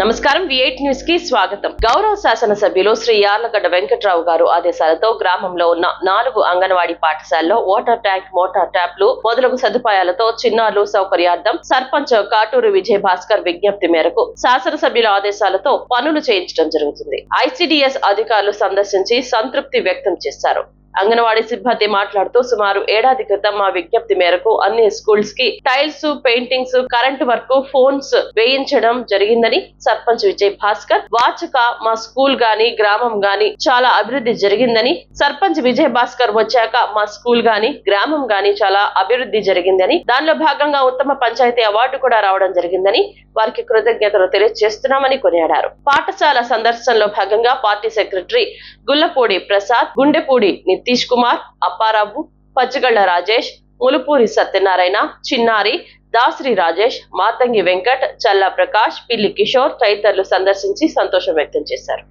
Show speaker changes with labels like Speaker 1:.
Speaker 1: నమస్కారం విఐట్ న్యూస్కి స్వాగతం. గౌరవ శాసనసభ్యులు శ్రీ యార్లగడ్డ వెంకట్రావు గారు ఆదేశాలతో గ్రామంలో ఉన్న నాలుగు అంగన్వాడీ పాఠశాలలో వాటర్ ట్యాంక్ మోటార్ ట్యాప్లు మొదలగు సదుపాయాలతో చిన్నారులు సౌకర్యార్థం సర్పంచ్ కాటూరు విజయ్ భాస్కర్ విజ్ఞప్తి మేరకు శాసనసభ్యుల ఆదేశాలతో పనులు చేయించడం జరుగుతుంది. ఐసిడిఎస్ అధికారులు సందర్శించి సంతృప్తి వ్యక్తం చేశారు. అంగన్వాడీ సిబ్బంది మాట్లాడుతూ సుమారు ఏడాది క్రితం మా విజ్ఞప్తి మేరకు అన్ని స్కూల్స్కి tiles paintings current work fans వేయించడం జరిగిందని సర్పంచ్ విజయ్ భాస్కర్ వాచక మా స్కూల్ గాని గ్రామం గాని చాలా అభివృద్ధి జరిగిందని సర్పంచ్ విజయ్ భాస్కర్ వచ్చాక మా స్కూల్ గాని గ్రామం గాని చాలా అభివృద్ధి జరిగిందని దానిలో భాగంగా ఉత్తమ పంచాయతీ అవార్డు కూడా రావడం జరిగిందని వారికి కృతజ్ఞతలు తెలియజేస్తున్నామని కొనియాడారు. పాఠశాల సందర్శనలో భాగంగా పార్టీ సెక్రటరీ గుల్లపూడి ప్రసాద్ గుండెపూడి నితీష్ కుమార్ అప్పారావు పచ్చిగళ్ళ రాజేష్ ములుపూరి సత్యనారాయణ చిన్నారి దాసరి రాజేష్ మాతంగి వెంకట్ చల్లా ప్రకాష్ పిల్లి కిషోర్ తదితరులు సందర్శించి సంతోషం వ్యక్తం చేశారు.